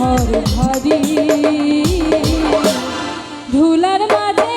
হরি হরি। ধুলার মাঝে